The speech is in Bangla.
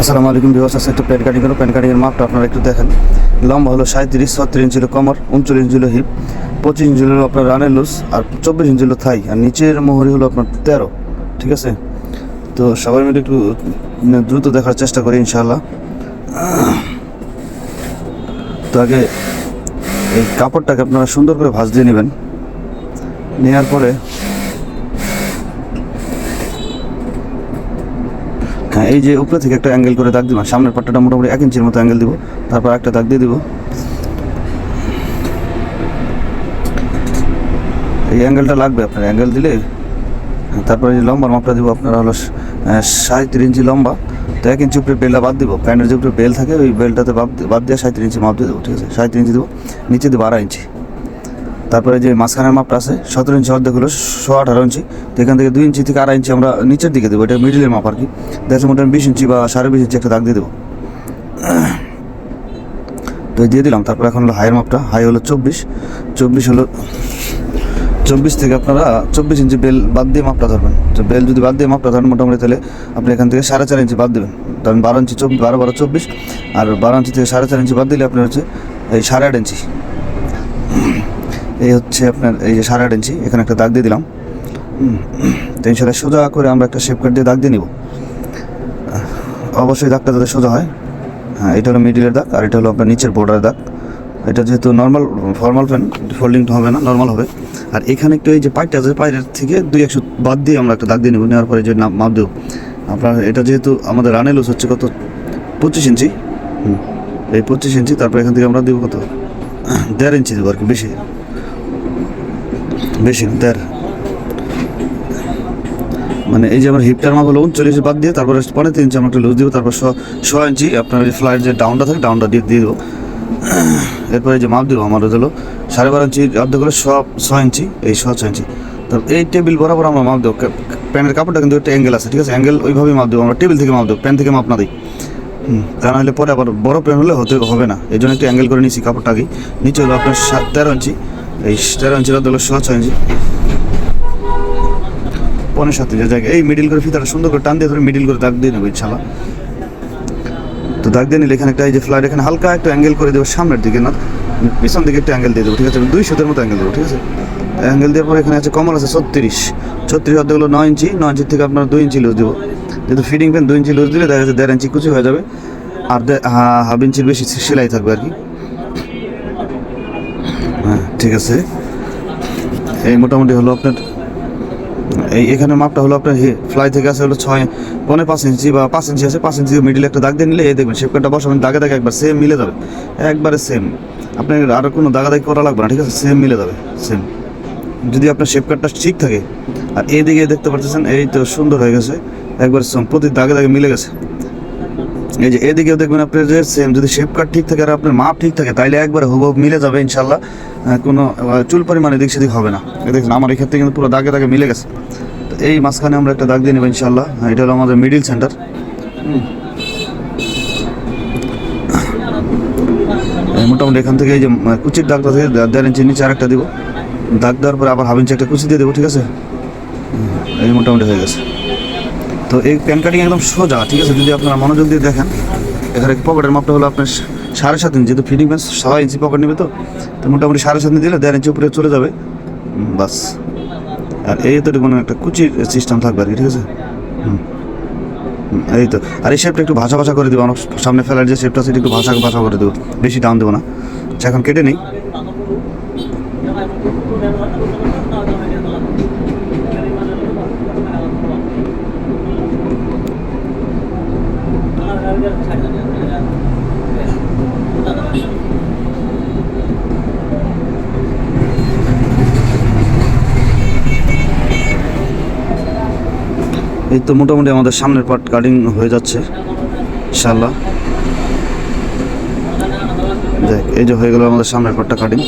আসসালামু আলাইকুম বিভাস আছে একটা প্যান কাটিং করো প্যান কাটিংয়ের মাপটা আপনারা একটু দেখেন। লম্বা হলো সাঁত্রিশ ছত্রিশ ইঞ্চি হলো কমর উনচল্লিশ ইঞ্চি হলো হিপ পঁচিশ ইঞ্চি হলো আপনার রানের লুজ আর চব্বিশ ইঞ্চি হলো থাই আর নিচের মোহরি হলো আপনার তেরো ঠিক আছে? তো সবাই মিলে একটু উম, দ্রুত দেখার চেষ্টা করি ইনশাল্লাহ তো আগে এই কাপড়টাকে আপনারা সুন্দর করে ভাঁজ দিয়ে নেবেন। নেওয়ার পরে এই যে উপরে থেকে একটা অ্যাঙ্গেল করে দাগ দিব সামনের পাট্টাটা মোটামুটি এক ইঞ্চির মতো অ্যাঙ্গেল দিব তারপর একটা দাগ দিয়ে দিব। এই অ্যাঙ্গেলটা লাগবে আপনার অ্যাঙ্গেল দিলে হ্যাঁ, তারপরে যে লম্বার মাপটা দিব আপনার হলো সাঁত্রিশ ইঞ্চি লম্বা তো এক ইঞ্চি উপরে বেলটা বাদ দিব প্যান্টের যে উপরে বেল থাকে ওই বেলটাতে বাদ বাদ দিয়ে সাঁত্রিশ ইঞ্চি মাপ দিয়ে দেবো ঠিক আছে? সাঁত্রিশ ইঞ্চি দেবো নিচে দেবো আড়াই ইঞ্চি তারপরে যে মাঝখানের মাপটা আছে, সতেরো ইঞ্চি অর্ধেক হলো শো আঠারো ইঞ্চি, তো এখান থেকে দুই ইঞ্চি থেকে আড়াই ইঞ্চি আমরা নিচের দিকে দেবো, এটা মিডিলের মাপ আর কি দেখো মোটামুটি বিশ ইঞ্চি বা সাড়ে বিশ ইঞ্চি একটা দাগ দিয়ে দেবো। তো দিয়ে দিলাম, তারপর এখন হলো হাইয়ের মাপটা হাই হলো চব্বিশ চব্বিশ হলো চব্বিশ থেকে আপনারা চব্বিশ ইঞ্চি বেল বাদ দিয়ে মাপটা ধরবেন। তো বেল যদি বাদ দিয়ে মাপটা ধরেন, মোটামুটি তাহলে আপনি এখান থেকে সাড়ে চার ইঞ্চি বাদ দেবেন। ধরেন বারো ইঞ্চি চব্বিশ, বারো বারো চব্বিশ, আর বারো ইঞ্চি থেকে সাড়ে চার ইঞ্চি বাদ দিলে আপনার হচ্ছে এই সাড়ে আট ইঞ্চি। এই হচ্ছে আপনার এই যে সাড়ে আট ইঞ্চি এখানে একটা দাগ দিয়ে দিলাম। হুম, তো ইনশাল্লাহ সোজা করে আমরা একটা শেপ কাট দিয়ে দাগ দিয়ে নিব। অবশ্যই দাগটা যাতে সোজা হয়। হ্যাঁ এটা হলো মিডিলের দাগ আর এটা হলো আপনার নিচের বর্ডারের দাগ। এটা যেহেতু নর্মাল ফর্মাল প্যান্ট ফোল্ডিং হবে না নর্মাল হবে। আর এখানে একটু এই যে পাইপটা আছে পাইপের থেকে দুই একশো বাদ দিয়ে আমরা একটা দাগ দিয়ে নেব নেওয়ার পরে যে মাপ দেবো। আপনার এটা যেহেতু আমাদের রানে লুজ হচ্ছে কত? পঁচিশ ইঞ্চি। হুম, এই পঁচিশ ইঞ্চি তারপর এখান থেকে আমরা দেবো কত? দেড় ইঞ্চি দেবো আর কি বেশি। বেশি দেড় মানে এই যে আমার হিপটার মাপ হলো উনচল্লিশ বাদ দিয়ে, তারপরে পরে তিন ইঞ্চি আমরা একটা লুজ দিব, তারপর ছ ইঞ্চি আপনার এই ফ্লাইট যে ডাউনটা থাকে ডাউনটা দিয়ে দিয়ে দেবো। এরপরে যে মাপ দিব, আমার হলো সাড়ে বারো ইঞ্চি অর্ধেক হলো ছ ছ ইঞ্চি, এই ছ ছ ইঞ্চি। তারপর এই টেবিল বরাবর আমরা মাপ দেবো। প্যান্টের কাপড়টা কিন্তু একটা অ্যাঙ্গেল আছে, ঠিক আছে? অ্যাঙ্গেল ওইভাবেই মাপ দেবো। আমরা টেবিল থেকে মাপ দেবো প্যান থেকে মাপ না দিই। তা নাহলে পরে আবার বড় প্যান হলে হতে হবে না। এই জন্য একটু অ্যাঙ্গেল করে নিয়েছি কাপড়টা আগে নিচে হলো আপনার সাত তেরো ইঞ্চি। এই তেরো ইঞ্চির অর্ধেক হলো ছ ছ ইঞ্চি। পনেরো সাত ইঞ্চি জায়গায় এই মিডিল করে ফিতাটা সুন্দর করে টান দিয়ে ধরে মিডিল করে দাগ দিয়ে নেব ইনশাল্লাহ। তো দাগ দিয়ে নিলে এখানে একটা, এই যে ফ্লাইট এখানে হালকা একটা অ্যাঙ্গেল করে দেবো, সামনের দিকে না পিছন দিকে একটা অ্যাঙ্গেল দিয়ে দেবো, ঠিক আছে? দুই শতের মতো অ্যাঙ্গেল দেবো, ঠিক আছে? অ্যাঙ্গেল দেওয়ার পরে এখানে আছে কমল আছে ছত্রিশ। ছত্রিশ অর্ধেক নয় ইঞ্চি, নয় ইঞ্চির থেকে আপনার দুই ইঞ্চি লুজ দেবো। যেহেতু ফিটিং পেন দুই ইঞ্চি লুজ দিলে দেখা যাচ্ছে দেড় ইঞ্চি কুচি হয়ে যাবে। আর হাফ ইঞ্চির বেশি সেলাই থাকবে আর কি। ঠিক আছে। এই মোটামুটি হলো আপনার, এই এখানে মাপটা হলো আপনার ফ্লাই থেকে আছে হলো ছয় পনেরো পাঁচ ইঞ্চি বা পাঁচ ইঞ্চি আছে, পাঁচ ইঞ্চি মিডিলে একটা দাগ দিয়ে নিলে এই দেখবেন শেপ কাটটা বসাবেন, দাগে দাগে একবার সেম মিলে যাবে। একবারে সেম আপনার আরও কোনো দাগাদাগি করা লাগবে না, ঠিক আছে সেম মিলে যাবে সেম যদি আপনার শেপ কাটটা ঠিক থাকে, আর এই দিকে দেখতে পাচ্ছেন এই তো সুন্দর হয়ে গেছে, একবার প্রতি দাগে দাগে মিলে গেছে। এই যে এদিকেও দেখবেন আপনার যে সেম যদি শেপ কাট ঠিক থাকে আর আপনার মাপ ঠিক থাকে, তাইলে একবার হুবহু মিলে যাবে ইনশাল্লাহ। কোনো চুল পরিমাণে দিক সেদিক হবে না। দেখুন, আমার এই ক্ষেত্রে কিন্তু পুরো দাগে দাগে মিলে গেছে। তো এই মাঝখানে আমরা একটা দাগ দিয়ে নেব ইনশাল্লাহ। এটা হলো আমাদের মিডিল সেন্টার মোটামুটি এখান থেকে এই যে কুচির দাগটা থেকে দেড় ইঞ্চি নিচে আরেকটা দিব। দাগ দেওয়ার পরে আবার হাফ ইঞ্চি একটা কুচি দিয়ে দেবো, ঠিক আছে? এই মোটামুটি হয়ে গেছে। তো এই প্যান কাটিং একদম সোজা ঠিক আছে? যদি আপনারা মনোযোগ দিয়ে দেখেন এখানে পকেটের মাপটা হলো আপনার সাড়ে সাত ইঞ্চি যেহেতু ফিটিং প্যান্ট ছয় ইঞ্চি পকেট নেবে তো তো মোটামুটি সাড়ে সাত ইঞ্চি দিলে দেড় ইঞ্চি উপরে চলে যাবে। বাস। আর এই তো মানে একটা কুচির সিস্টেম থাকবে আর কি ঠিক আছে? এই তো। আর এই শেপটা একটু ভাষা ভাষা করে দেবো অনেক সামনে ফেলার যে শেপটা সেটা একটু ভাষা ভাষা করে দেবো। বেশি দাম দেবো না। আচ্ছা, এখন কেটে নিই। এই তো মোটামুটি আমাদের সামনের পার্ট কাটিং হয়ে যাচ্ছে ইনশাল্লাহ দেখ, এই যে হয়ে গেল আমাদের সামনের পার্টটা কাটিং